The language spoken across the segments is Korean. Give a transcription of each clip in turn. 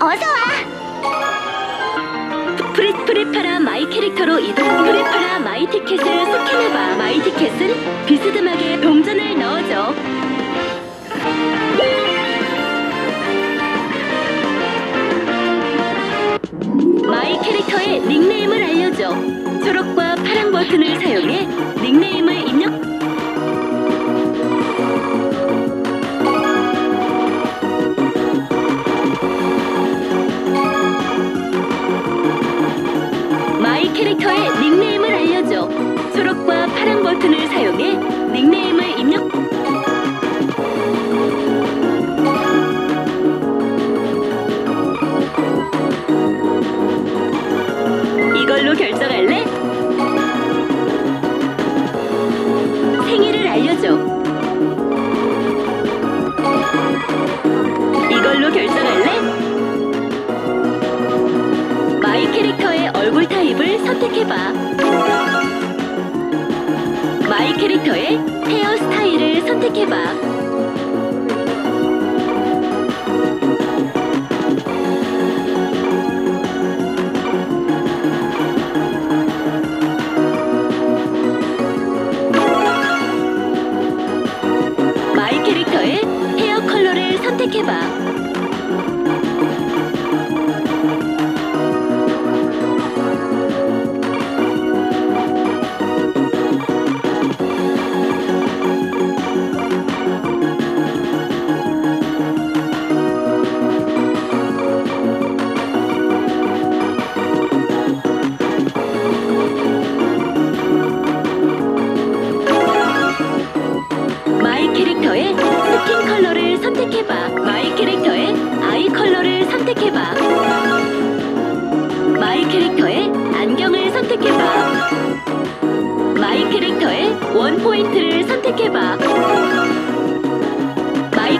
어서 와. 프레 프레파라 마이 캐릭터로 이동. 프리파라 마이 티켓을 스캔해봐. 마이 티켓은 비스듬하게 동전을 넣어줘. दिखने ってけば？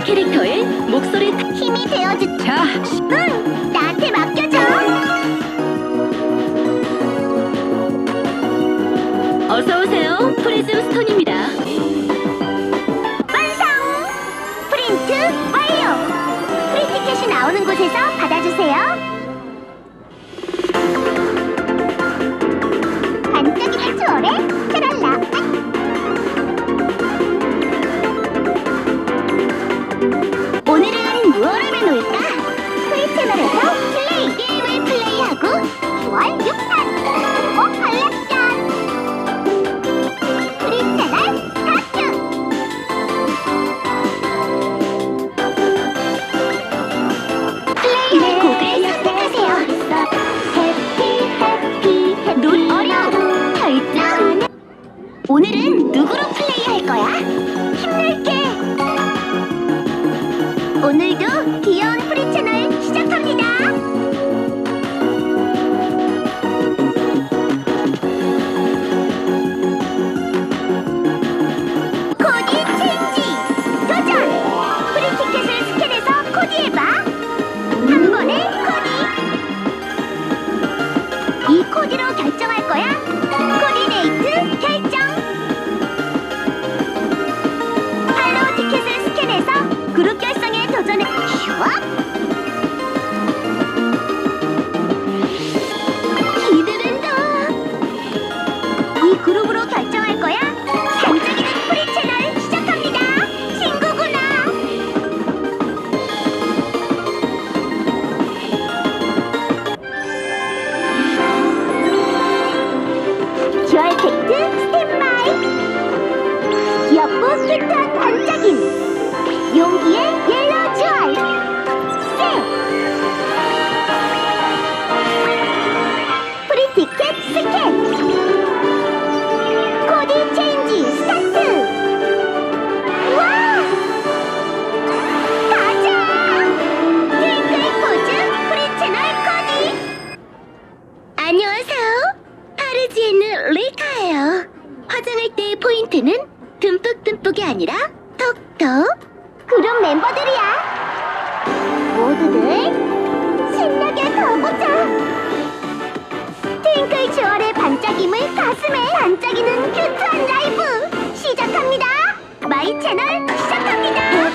캐릭터의 목소리 힘이 되어주 자. Take it step by. Your 반짝이는 큐트한 라이브 시작합니다. 마이 채널 시작합니다.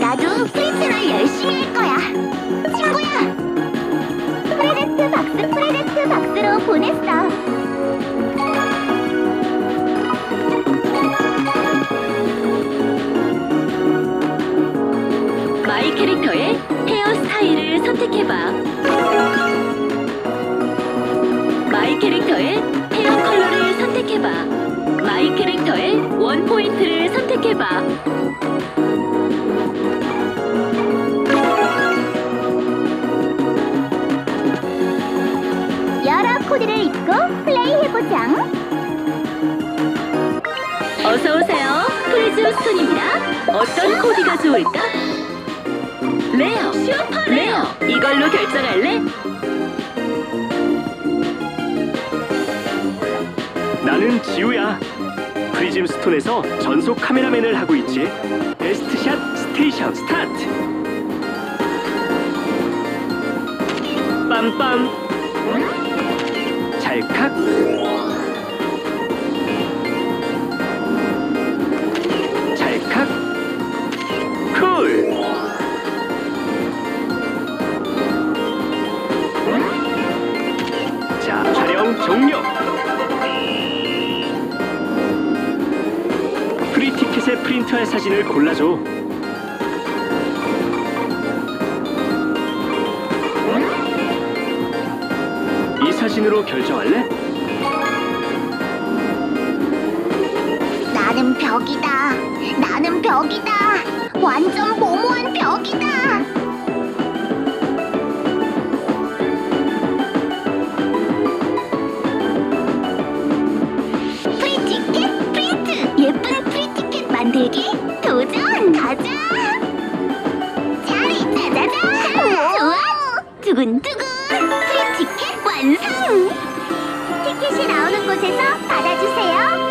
나도 프리채널 열심히 할 거야. 친구야. 프레제트 박스 프레제트 박스로 보냈어. 마이 캐릭터의 헤어 스타일 코드를 입고 플레이해보자 어서 오세요. 프리즘 스톤입니다. 어떤 코디가 좋을까? 레어, 슈퍼 레어. 이걸로 결정할래? 나는 지우야. 프리즘 스톤에서 전속 카메라맨을 하고 있지. 베스트 샷 스테이션 스타트. 빰빰. 찰칵. 찰칵. 쿨. 자, 촬영 종료. 프리티켓에 프린트할 사진을 골라줘. 이 사진으로 결정할래? 나는 벽이다. 나는 벽이다. 완전 모모한 벽이다. 프리티켓 프린트. 예쁜 프리티켓 만들기. 도전 가자. 자리 짜자잔 좋아. 두근두근. 프리티켓 티켓이 나오는 곳에서 받아주세요